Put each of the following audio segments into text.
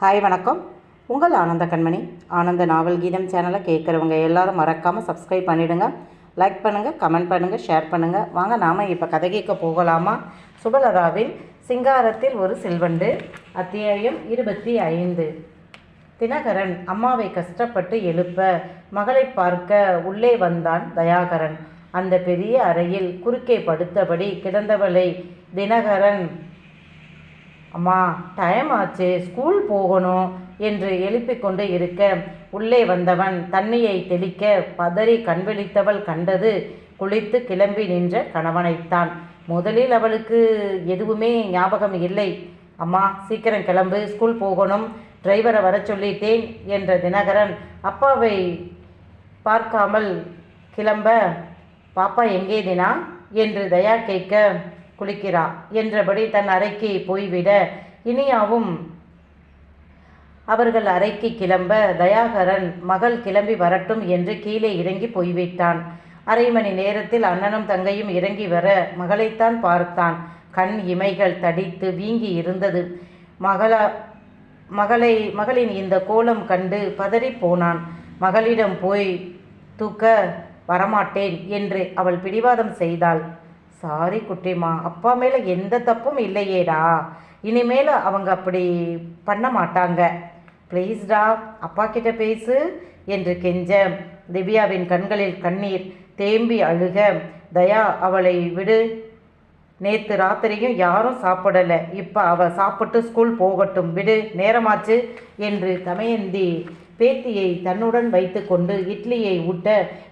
Hi வணக்கம். உங்கள் ஆனந்த கண்மணி. ஆனந்த நாவல் கீதம் சேனலை கேட்குறவங்க எல்லாரும் மறக்காமல் சப்ஸ்கிரைப் பண்ணிவிடுங்க லைக் பண்ணுங்கள் கமெண்ட் பண்ணுங்கள் ஷேர் பண்ணுங்கள் வாங்க நாம் இப்போ கதை கேட்க போகலாமா? சுபலதாவில் சிங்காரத்தில் ஒரு செல்வண்டு அத்தியாயம் இருபத்தி ஐந்து. தினகரன் அம்மாவை கஷ்டப்பட்டு எழுப்ப மகளை பார்க்க உள்ளே வந்தான் தயாகரன். அந்த பெரிய அறையில் குறுக்கே படுத்தபடி கிடந்தவளை தினகரன் அம்மா டைம் ஆச்சு ஸ்கூல் போகணும் என்று எழுப்பிக் கொண்டு இருக்க. உள்ளே வந்தவன் தண்ணியை தெளிக்க பதறி கண்விழித்தவள் கண்டது குளித்து கிளம்பி நின்ற கணவனைத்தான். முதலில் அவளுக்கு எதுவுமே ஞாபகம் இல்லை. அம்மா சீக்கிரம் கிளம்பு ஸ்கூல் போகணும் டிரைவரை வர சொல்லிட்டேன் என்ற தினகரன் அப்பாவை பார்க்காமல் கிளம்ப பாப்பா எங்கே தினா? என்று தயா கேட்க குளிக்கிறா என்றபடி தன் அறைக்கு போய்விட இனியாவும் அவர்கள் அறைக்கு கிளம்ப தயாகரன் மகள் கிளம்பி வரட்டும் என்று கீழே இறங்கி போய்விட்டான். அரை மணி நேரத்தில் அண்ணனும் தங்கையும் இறங்கி வர மகளைத்தான் பார்த்தான். கண் இமைகள் தடித்து வீங்கி இருந்தது. மகளா மகளை மகளின் இந்த கோலம் கண்டு பதறி போனான். மகளிடம் போய் தூக்க வரமாட்டேன் என்று அவள் பிடிவாதம் செய்தாள். சாரி குட்டிமா அப்பா மேலே எந்த தப்பும் இல்லையேடா. இனிமேல் அவங்க அப்படி பண்ண மாட்டாங்க. ப்ளீஸ்டா அப்பா கிட்ட பேசு என்று கெஞ்ச திவ்யாவின் கண்களில் கண்ணீர் தேம்பி அழுக. தயா அவளை விடு. நேற்று ராத்திரியும் யாரும் சாப்பிடலை. இப்போ அவள் சாப்பிட்டு ஸ்கூல் போகட்டும். விடு நேரமாச்சு என்று தமயந்தி பேத்தியை தன்னுடன் வைத்துக்கொண்டு இட்லியை ஊட்ட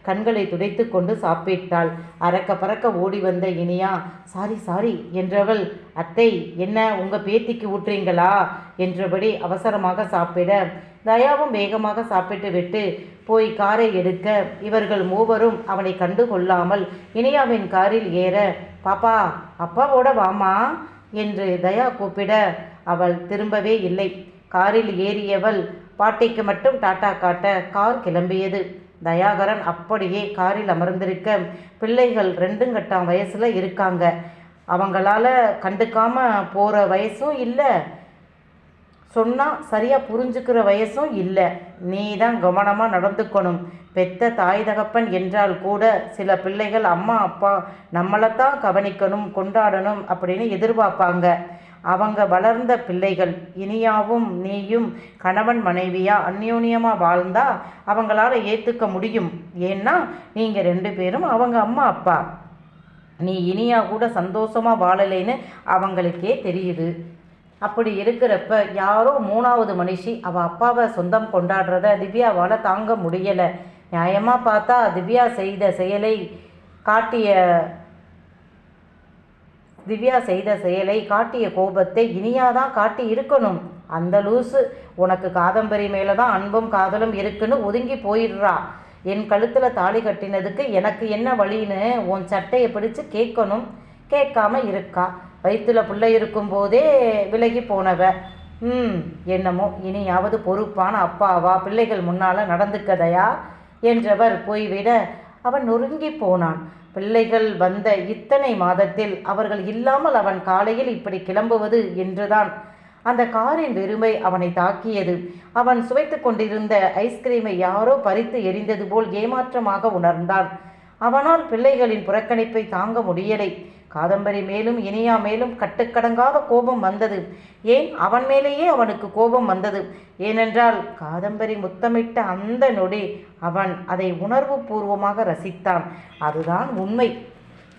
கண்களை துடைத்து கொண்டு சாப்பிட்டாள். அறக்க பறக்க ஓடி வந்த இனியா சாரி சாரி என்றவள் அத்தை என்ன உங்கள் பேத்திக்கு ஊட்டுறீங்களா? என்றபடி அவசரமாக சாப்பிட தயாவும் வேகமாக சாப்பிட்டு விட்டு போய் காரை எடுக்க. இவர்கள் மூவரும் அவனை கண்டு கொள்ளாமல் இனியாவின் காரில் ஏற பாப்பா அப்பாவோட வாமா என்று தயா கூப்பிட அவள் திரும்பவே இல்லை. காரில் ஏறியவள் பாட்டிக்கு மட்டும் டாட்டா காட்ட கார் கிளம்பியது. தயாகரன் அப்படியே காரில் அமர்ந்திருக்க பிள்ளைகள் ரெண்டும் கட்டாம் வயசில் இருக்காங்க. அவங்களால கண்டுக்காமல் போகிற வயசும் இல்லை. சொன்னால் சரியாக புரிஞ்சுக்கிற வயசும் இல்லை. நீ தான் கவனமாக நடந்துக்கணும். பெத்த தாய் தகப்பன் என்றால் கூட சில பிள்ளைகள் அம்மா அப்பா நம்மளைத்தான் கவனிக்கணும் கொண்டாடணும் அப்படின்னு எதிர்பார்ப்பாங்க. அவங்க வளர்ந்த பிள்ளைகள் இனியாவும் நீயும் கணவன் மனைவியா அந்யோன்யமாக வாழ்ந்தா அவங்களால ஏற்றுக்க முடியும். ஏன்னா நீங்கள் ரெண்டு பேரும் அவங்க அம்மா அப்பா. நீ இனியா கூட சந்தோஷமாக வாழலைன்னு அவங்களுக்கே தெரியுது. அப்படி இருக்கிறப்ப யாரோ மூணாவது மனுஷி அவள் அப்பாவை சொந்தம் கொண்டாடுறத திவ்யாவால் தாங்க முடியலை. நியாயமாக பார்த்தா திவ்யா செய்த செயலை காட்டிய திவ்யா செய்த செயலை காட்டிய கோபத்தை இனியாதான் காட்டி இருக்கணும் அந்த லூசு உனக்கு காதம்பரி மேலே தான் அன்பும் காதலும் இருக்குன்னு ஒதுங்கி போயிடுறா. என் கழுத்தில் தாலி கட்டினதுக்கு எனக்கு என்ன வழின்னு உன் சட்டையை பிடிச்சு கேட்கணும். கேட்காம இருக்கா. வயிற்றுல பிள்ளை இருக்கும்போதே விலகி போனவ. ம் என்னமோ இனியாவது பொறுப்பான அப்பாவா? பிள்ளைகள் முன்னால் நடந்துக்கதையா? என்றவர் போய்விட அவன் நொறுங்கி போனான். பிள்ளைகள் வந்த இத்தனை மாதத்தில் அவர்கள் இல்லாமல் அவன் காலையில் இப்படி கிளம்புவது என்றுதான். அந்த காரின் வெறுமை அவனை தாக்கியது. அவன் சுவைத்து கொண்டிருந்த ஐஸ்கிரீமை யாரோ பறித்து எரிந்தது போல் ஏமாற்றமாக உணர்ந்தான். அவனால் பிள்ளைகளின் புறக்கணிப்பை தாங்க முடியலை. காதம்பரி மேலும் இனியா மேலும் கட்டுக்கடங்காத கோபம் வந்தது. ஏன்? அவன் மேலேயே அவனுக்கு கோபம் வந்தது. ஏனென்றால் காதம்பரி முத்தமிட்ட அந்த நொடி அவன் அதை உணர்வு பூர்வமாக ரசித்தான். அதுதான் உண்மை.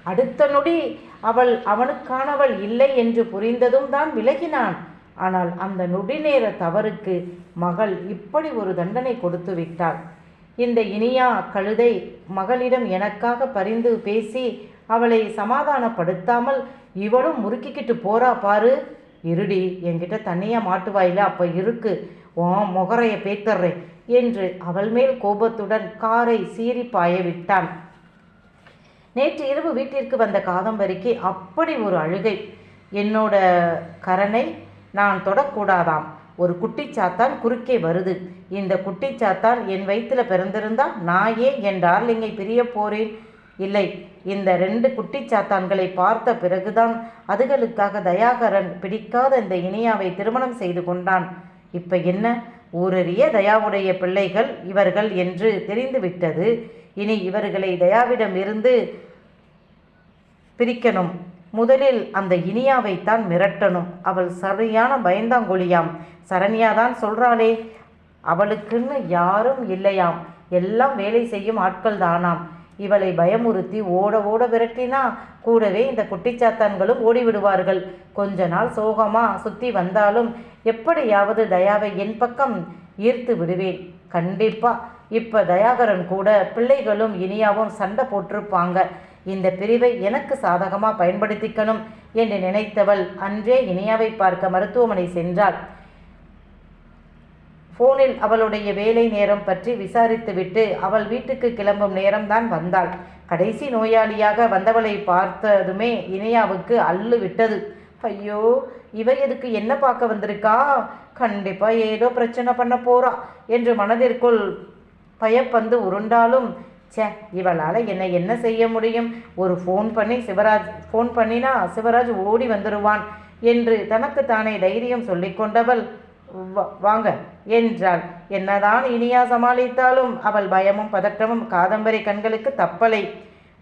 அடுத்த நொடி அவள் அவனுக்கானவள் இல்லை என்று புரிந்ததும் தான் விலகினான். ஆனால் அந்த நொடி நேர தவறுக்கு மகள் இப்படி ஒரு தண்டனை கொடுத்து விட்டாள். இந்த இனியா கழுதை மகளிடம் எனக்காக பரிந்து பேசி அவளை சமாதானப்படுத்தாமல் இவளும் முறுக்கிக்கிட்டு போறா பாரு. இருடி என்கிட்ட தனியாக மாட்டுவாயில அப்போ இருக்கு. ஓ முகரையை பேத்தர்றேன் என்று அவள் மேல் கோபத்துடன் காரை சீறி பாய விட்டான். நேற்று இரவு வீட்டிற்கு வந்த காதம்பரிக்கு அப்படி ஒரு அழுகை. என்னோட கரனை நான் தொடக்கூடாதாம். ஒரு குட்டிச்சாத்தான் குறுக்கே வருது. இந்த குட்டிச்சாத்தான் என் வயிற்றில் பிறந்திருந்தா நான் ஏன் என் டார்லிங்கை பிரிய போறேன்? இல்லை இந்த ரெண்டு குட்டிச்சாத்தான்களை பார்த்த பிறகுதான் அதுகளுக்காக தயாகரன் பிடிக்காத இந்த இனியாவை திருமணம் செய்து கொண்டான். இப்ப என்ன? ஊரறிய தயாவுடைய பிள்ளைகள் இவர்கள் என்று தெரிந்துவிட்டது. இனி இவர்களை தயாவிடம் இருந்து பிரிக்கணும். முதலில் அந்த இனியாவைத்தான் மிரட்டணும். அவள் சரியான பயந்தாங்கொழியாம். சரண்யாதான் சொல்றாளே அவளுக்குன்னு யாரும் இல்லையாம். எல்லாம் வேலை செய்யும் ஆட்கள் தானாம் இவளை பயமுறுத்தி ஓட ஓட விரட்டினா கூடவே இந்த குட்டிச்சாத்தான்களும் ஓடிவிடுவார்கள். கொஞ்ச நாள் சோகமா சுத்தி வந்தாலும் எப்படியாவது தயாவை என் பக்கம் ஈர்த்து விடுவேன். கண்டிப்பா இப்போ தயாகரன் கூட பிள்ளைகளும் இனியாவும் சண்டை போட்டிருப்பாங்க. இந்த பிரிவை எனக்கு சாதகமாக பயன்படுத்திக்கணும் என்று நினைத்தவள் அன்றே இனியாவை பார்க்க மருத்துவமனை சென்றாள். போனில் அவளுடைய வேலை நேரம் பற்றி விசாரித்துவிட்டு அவள் வீட்டுக்கு கிளம்பும் நேரம்தான் வந்தாள். கடைசி நோயாளியாக வந்தவளை பார்த்ததுமே இனியாவுக்கு அள்ளு விட்டது. ஐயோ இவ எதுக்கு என்ன பார்க்க வந்திருக்கா? கண்டிப்பா ஏதோ பிரச்சனை பண்ண போறா என்று மனதிற்குள் பயப்பந்து உருண்டாலும் ச்சே இவளால் என்னை என்ன செய்ய முடியும்? ஒரு ஃபோன் பண்ணி சிவராஜ் ஃபோன் பண்ணினா சிவராஜ் ஓடி வந்துடுவான் என்று தனக்கு தானே தைரியம் சொல்லிக்கொண்டவள் கொண்டவள் வாங்க என்றாள் என்னதான் இனியா சமாளித்தாலும் அவள் பயமும் பதற்றமும் காதம்பரி கண்களுக்கு தப்பலை.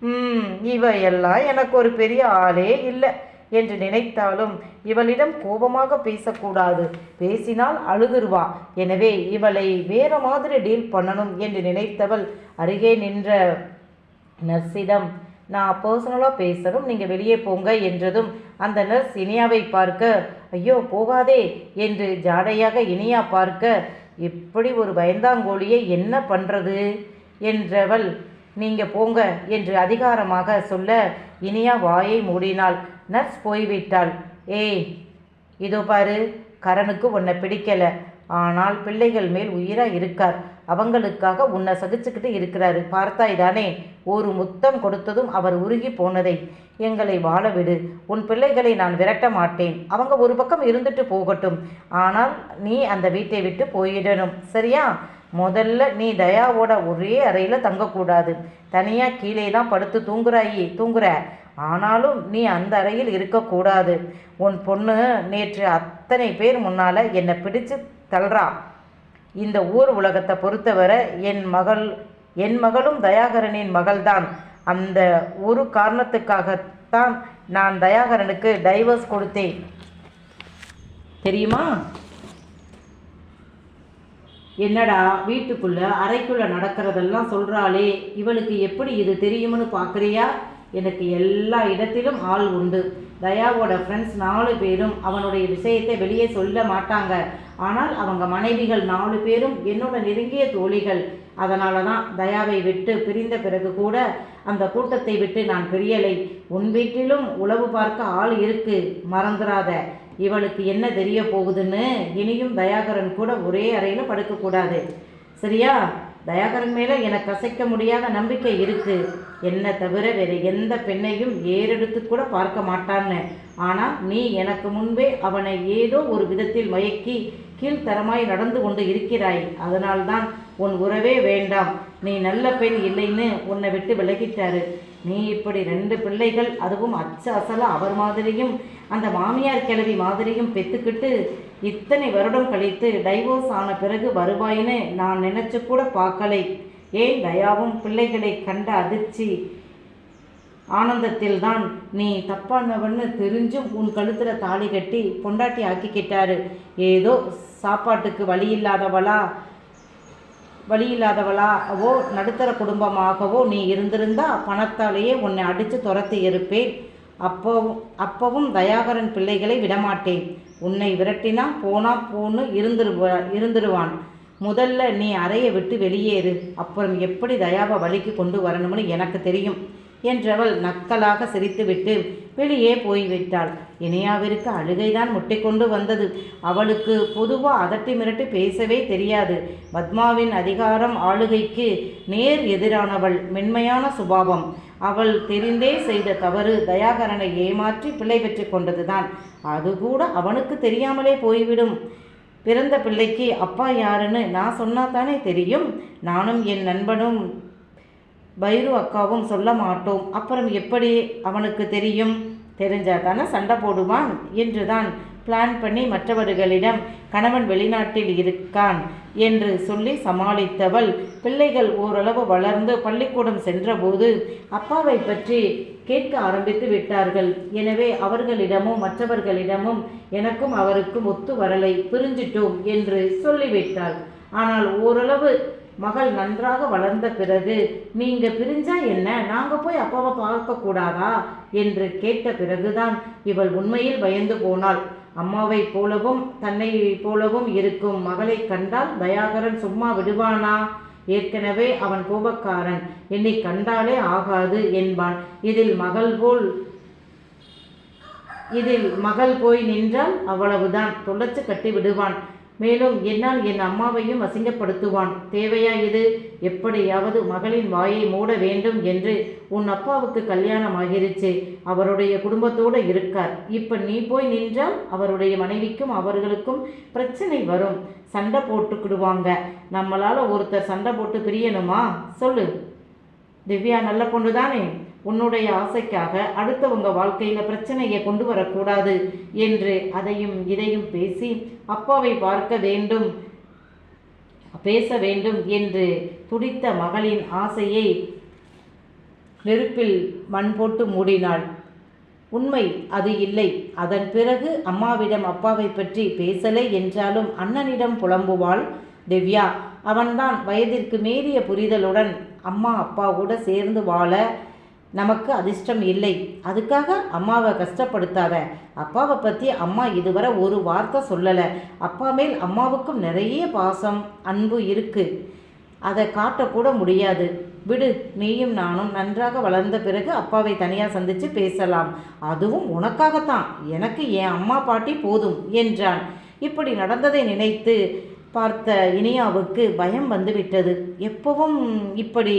ம் இவையெல்லாம் எனக்கு ஒரு பெரிய ஆளே இல்லை என்று நினைத்தாலும் இவளிடம் கோபமாக பேசக்கூடாது. பேசினால் அழுதுருவா. எனவே இவளை வேற மாதிரி டீல் பண்ணணும் என்று நினைத்தவள் அருகே நின்ற நர்ஸிடம் நான் பர்சனலாக பேசணும் நீங்கள் வெளியே போங்க என்றதும் அந்த நர்ஸ் இனியாவை பார்க்க ஐயோ போகாதே என்று ஜாடையாக இனியா பார்க்க இப்படி ஒரு பயந்தாங்கோழியை என்ன பண்ணுறது என்றவள் நீங்கள் போங்க என்று அதிகாரமாக சொல்ல இனியா வாயை மூடினாள். நர்ஸ் போய்விட்டாள். ஏய் இதோ பாரு கரனுக்கு உன்னை பிடிக்கலை. ஆனால் பிள்ளைகள் மேல் உயிராக இருக்கார். அவங்களுக்காக உன்னை சகிச்சுக்கிட்டு இருக்கிறாரு. பார்த்தாய்தானே ஒரு முத்தம் கொடுத்ததும் அவர் உருகி போனதை. எங்களை வாழ விடு. உன் பிள்ளைகளை நான் விரட்ட மாட்டேன். அவங்க ஒரு பக்கம் இருந்துட்டு போகட்டும். ஆனால் நீ அந்த வீட்டை விட்டு போயிடணும். சரியா? முதல்ல நீ தயாவோட ஒரே அறையில் தங்கக்கூடாது. தனியாக கீழே தான் படுத்து தூங்குறாயி தூங்குற. ஆனாலும் நீ அந்த அறையில் இருக்கக்கூடாது. உன் பொண்ணு நேற்று அத்தனை பேர் முன்னால் என்னை பிடிச்சு தள்ளுறா. இந்த ஊர் உலகத்தை பொறுத்தவரை என் மகள் என் மகளும் தயாகரனின் மகள்தான். அந்த ஒரு காரணத்துக்காகத்தான் நான் தயாகரனுக்கு டைவர்ஸ் கொடுத்தேன். தெரியுமா? என்னடா வீட்டுக்குள்ள அறைக்குள்ள நடக்கிறதெல்லாம் சொல்கிறாளே இவளுக்கு எப்படி இது தெரியும்னு பார்க்குறியா எனக்கு எல்லா இடத்திலும் ஆள் உண்டு. தயாவோட ஃப்ரெண்ட்ஸ் நாலு பேரும் அவனுடைய விஷயத்தை வெளியே சொல்ல மாட்டாங்க. ஆனால் அவங்க மனைவிகள் நாலு பேரும் என்னோட நெருங்கிய தோழிகள். அதனால தான் தயாவை விட்டு பிரிந்த பிறகு கூட அந்த கூட்டத்தை விட்டு நான் பிரியலை. உன் வீட்டிலும் உளவு பார்க்க ஆள் இருக்கு. மறந்துடாத இவளுக்கு என்ன தெரிய போகுதுன்னு இனியும் தயாகரன் கூட ஒரே அறையில் படுக்கக்கூடாது. சரியா? தயாகரன் மேலே எனக்கு அசைக்க முடியாத நம்பிக்கை இருக்கு. என்னை தவிர வேறு எந்த பெண்ணையும் ஏறெடுத்து கூட பார்க்க மாட்டான்னு. ஆனால் நீ எனக்கு முன்பே அவனை ஏதோ ஒரு விதத்தில் மயக்கி கீழ்த்தரமாய் நடந்து கொண்டு இருக்கிறாய். அதனால்தான் உன் உறவே வேண்டாம். நீ நல்ல பெண் இல்லைன்னு உன்னை விட்டு விலகிட்டாரு. நீ இப்படி ரெண்டு பிள்ளைகள் அதுவும் அச்ச அசலா அவர் மாதிரியும் அந்த மாமியார் கிழவி மாதிரியும் பெற்றுக்கிட்டு இத்தனை வருடம் கழித்து டைவோர்ஸ் ஆன பிறகு வருவாயின்னு நான் நினைச்சு கூட பார்க்கலை. ஏன் தயாவும் பிள்ளைகளை கண்ட அதிர்ச்சி ஆனந்தத்தில்தான்? நீ தப்பானவன்னு தெரிஞ்சும் உன் கழுத்தில் தாலி கட்டி பொண்டாட்டி ஆக்கிக்கிட்டாரு. ஏதோ சாப்பாட்டுக்கு வழி இல்லாதவளா வழி இல்லாதவளாவோ நடுத்தர குடும்பமாகவோ நீ இருந்திருந்தா பணத்தாலேயே உன்னை அடித்து துரத்தி இருப்பேன். அப்போவும் அப்பவும் தயாகரன் பிள்ளைகளை விடமாட்டேன். உன்னை விரட்டினா போனா போன்னு இருந்துருவா இருந்துருவான். முதல்ல நீ அறையை விட்டு வெளியேறு. அப்புறம் எப்படி தயாவை வழிக்கு கொண்டு வரணும்னு எனக்கு தெரியும் என்றவள் நக்கலாக சிரித்துவிட்டு வெளியே போய்விட்டாள். இனியாவிற்கு அழுகைதான் முட்டிக்கொண்டு வந்தது. அவளுக்கு பொதுவாக அதட்டி மிரட்டி பேசவே தெரியாது. பத்மாவின் அதிகாரம் ஆளுகைக்கு நேர் எதிரானவள். மென்மையான சுபாவம். அவள் தெரிந்தே செய்த தவறு தயாகரனை ஏமாற்றி பிள்ளை பெற்று கொண்டதுதான். அது கூட அவனுக்கு தெரியாமலே போய்விடும். பிறந்த பிள்ளைக்கு அப்பா யாருன்னு நான் சொன்னா தானே தெரியும். நானும் என் நண்பனும் பைரு அக்காவும் சொல்ல மாட்டோம். அப்புறம் எப்படி அவனுக்கு தெரியும்? தெரிஞ்சால் தானே சண்டை போடுவான் என்றுதான் பிளான் பண்ணி மற்றவர்களிடம் கணவன் வெளிநாட்டில் இருக்கான் என்று சொல்லி சமாளித்தவள். பிள்ளைகள் ஓரளவு வளர்ந்து பள்ளிக்கூடம் சென்றபோது அப்பாவை பற்றி கேட்க ஆரம்பித்து விட்டார்கள். எனவே அவர்களிடமும் மற்றவர்களிடமும் எனக்கும் அவருக்கும் ஒத்து வரலை பிரிஞ்சிட்டோம் என்று சொல்லிவிட்டாள். ஆனால் ஓரளவு மகள் நன்றாக வளர்ந்த பிறகு நீங்க பிரிஞ்சா என்ன? நாங்க போய் அப்பாவை பார்க்க கூடாதா என்று கேட்ட பிறகுதான் இவள் உண்மையில் பயந்து போனாள். அம்மாவை போலவும் தன்னை போலவும் இருக்கும் மகளை கண்டால் தயாகரன் சும்மா விடுவானா? ஏற்கனவே அவன் கோபக்காரன். என்னை கண்டாலே ஆகாது என்பான். இதில் மகள் போல் இதில் மகள் போய் நின்றால் அவ்வளவுதான். தொலைச்சு கட்டி விடுவான். மேலும் என்னால் என் அம்மாவையும் அசிங்கப்படுத்துவான். தேவையா இது? எப்படியாவது மகளின் வாயை மூட வேண்டும் என்று உன் அப்பாவுக்கு கல்யாணம் ஆகிருச்சு. அவருடைய குடும்பத்தோடு இருக்கார். இப்ப நீ போய் நின்றால் அவருடைய மனைவிக்கும் அவர்களுக்கும் பிரச்சனை வரும். சண்டை போட்டுக்கிடுவாங்க. நம்மளால ஒருத்தர் சண்டை போட்டு பிரியணுமா? சொல்லு. திவ்யா நல்ல பொண்ணு தானே உன்னுடைய ஆசைக்காக அடுத்தவங்க வாழ்க்கையில் பிரச்சனையை கொண்டு வரக்கூடாது என்று அதையும் இதையும் பேசி அப்பாவை பார்க்க வேண்டும் பேச வேண்டும் என்று துடித்த மகளின் ஆசையை நெருப்பில் மண் போட்டு மூடினாள். உண்மை அது இல்லை. அதன் பிறகு அம்மாவிடம் அப்பாவை பற்றி பேசலை என்றாலும் அண்ணனிடம் புலம்புவாள் திவ்யா. அவன்தான் வயதிற்கு மீறிய புரிதலுடன் அம்மா அப்பா கூட சேர்ந்து வாழ நமக்கு அதிர்ஷ்டம் இல்லை. அதுக்காக அம்மாவை கஷ்டப்படுத்தாத. அப்பாவை பற்றி அம்மா இதுவரை ஒரு வார்த்தை சொல்லலை. அப்பா மேல் அம்மாவுக்கும் நிறைய பாசம் அன்பு இருக்குது அதை காட்டக்கூட முடியாது. விடு நீயும் நானும் நன்றாக வளர்ந்த பிறகு அப்பாவை தனியாக சந்தித்து பேசலாம். அதுவும் உனக்காகத்தான். எனக்கு என் அம்மா பாட்டி போதும் என்றான். இப்படி நடந்ததை நினைத்து பார்த்த இனியாவுக்கு பயம் வந்துவிட்டது. எப்பவும் இப்படி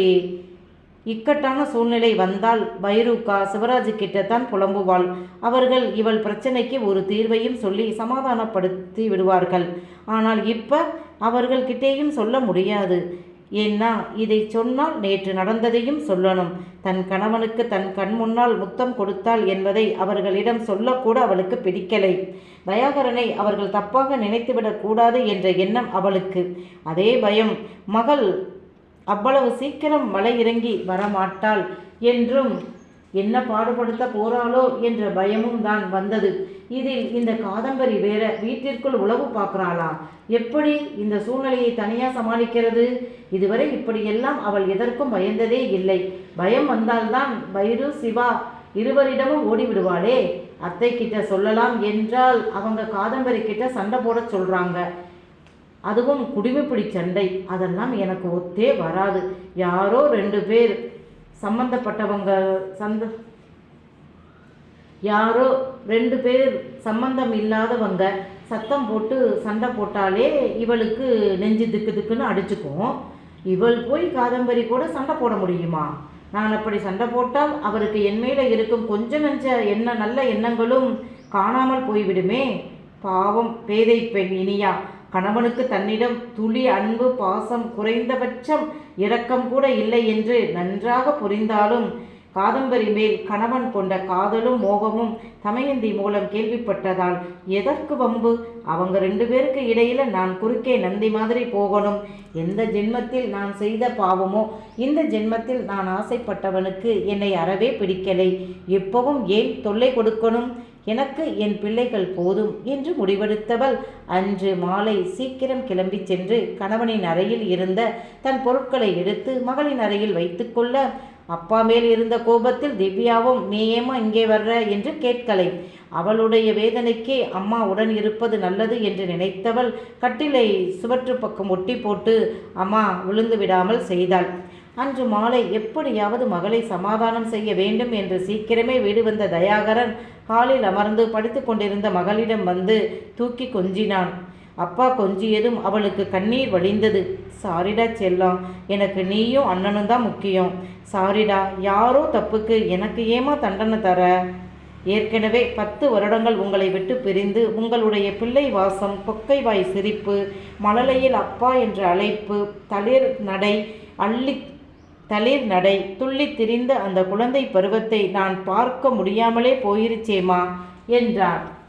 இக்கட்டான சூழ்நிலை வந்தால் பைரூக்கா சிவராஜ் கிட்டத்தான் புலம்புவாள். அவர்கள் இவள் பிரச்சனைக்கு ஒரு தீர்வையும் சொல்லி சமாதானப்படுத்தி விடுவார்கள். ஆனால் இப்ப அவர்கள் கிட்டேயும் சொல்ல முடியாது. ஏன்னா இதை சொன்னால் நேற்று நடந்ததையும் சொல்லணும். தன் கணவனுக்கு தன் கண் முன்னால் முத்தம் கொடுத்தாள் என்பதை அவர்களிடம் சொல்லக்கூட அவளுக்கு பிடிக்கலை. தயாகரனை அவர்கள் தப்பாக நினைத்துவிடக் கூடாது என்ற எண்ணம் அவளுக்கு. அதே பயம் மகள் அவ்வளவு சீக்கிரம் மலை இறங்கி வரமாட்டாள். என்றும் என்ன பாடுபடுத்த போறாளோ? என்ற பயமும் தான் வந்தது. இதில் இந்த காதம்பரி வேற வீட்டிற்குள் உளவு பார்க்குறாளா எப்படி இந்த சூழ்நிலையை தனியா சமாளிக்கிறது? இதுவரை இப்படியெல்லாம் அவள் எதற்கும் பயந்ததே இல்லை. பயம் வந்தால்தான் பைரு சிவா இருவரிடமும் ஓடிவிடுவாளே. அத்தை கிட்ட சொல்லலாம் என்றால் அவங்க காதம்பரி கிட்ட சண்டை போட சொல்றாங்க. அதுவும் குடிமைப்பிடி சண்டை. அதெல்லாம் எனக்கு ஒத்தே வராது. யாரோ ரெண்டு பேர் சம்பந்தப்பட்டவங்க சந்த யாரோ ரெண்டு பேர் சம்பந்தம் இல்லாதவங்க சத்தம் போட்டு சண்டை போட்டாலே இவளுக்கு நெஞ்சு திக்கு திக்குன்னு அடிச்சுக்கும். இவள் போய் காதம்பரி கூட சண்டை போட முடியுமா? நான் அப்படி சண்டை போட்டால் அவருக்கு என் மேலே இருக்கும் கொஞ்ச நெஞ்ச எண்ண நல்ல எண்ணங்களும் காணாமல் போய்விடுமே. பாவம் பேதை பெண் இனியா. கணவனுக்கு தன்னிடம் துளி அன்பு பாசம் குறைந்தபட்சம் இரக்கம் கூட இல்லை என்று நன்றாக புரிந்தாலும் காதம்பரி மேல் கணவன் கொண்ட காதலும் மோகமும் தமயந்தி மூலம் கேள்விப்பட்டதால் எதற்கு வம்பு? அவங்க ரெண்டு பேருக்கு இடையில நான் குறுக்கே நந்தி மாதிரி போகணும். எந்த ஜென்மத்தில் நான் செய்த பாவமோ இந்த ஜென்மத்தில் நான் ஆசைப்பட்டவனுக்கு என்னை அறவே பிடிக்கலை. எப்பவும் ஏன் தொல்லை கொடுக்கணும்? எனக்கு என் பிள்ளைகள் போதும் என்று முடிவெடுத்தவள். அன்று மாலை சீக்கிரம் கிளம்பி சென்று கணவனின் அறையில் இருந்த தன் பொருட்களை எடுத்து மகளின் அறையில் வைத்துக்கொள்ள அப்பா மேல் இருந்த கோபத்தில் திவ்யாவும் நீ ஏமா இங்கே வர்ற? என்று கேட்கலை. அவளுடைய வேதனைக்கே அம்மா உடன் இருப்பது நல்லது என்று நினைத்தவள் கட்டிலை சுவற்று பக்கம் ஒட்டி போட்டு அம்மா விழுந்து விடாமல் செய்தாள். அன்று மாலை எப்படியாவது மகளை சமாதானம் செய்ய வேண்டும் என்று சீக்கிரமே வீடு வந்த தயாகரன் காலில் அமர்ந்து படித்து கொண்டிருந்த மகளிடம் வந்து தூக்கி கொஞ்சினான். அப்பா கொஞ்சியதும் அவளுக்கு கண்ணீர் வழிந்தது. சாரிடா செல்லம் எனக்கு நீயும் அண்ணனும் தான் முக்கியம். சாரிடா யாரோ தப்புக்கு எனக்கு ஏமா தண்டனை தர? ஏற்கனவே பத்து வருடங்கள் உங்களை விட்டு பிரிந்து உங்களுடைய பிள்ளை வாசம் கொக்கை வாய் சிரிப்பு மழலையில் அப்பா என்ற அழைப்பு தளிர் நடை அள்ளி தளிர் நடை. துள்ளித் திரிந்த அந்த குழந்தை பருவத்தை நான் பார்க்க முடியாமலே போயிருச்சேமா? என்றார்.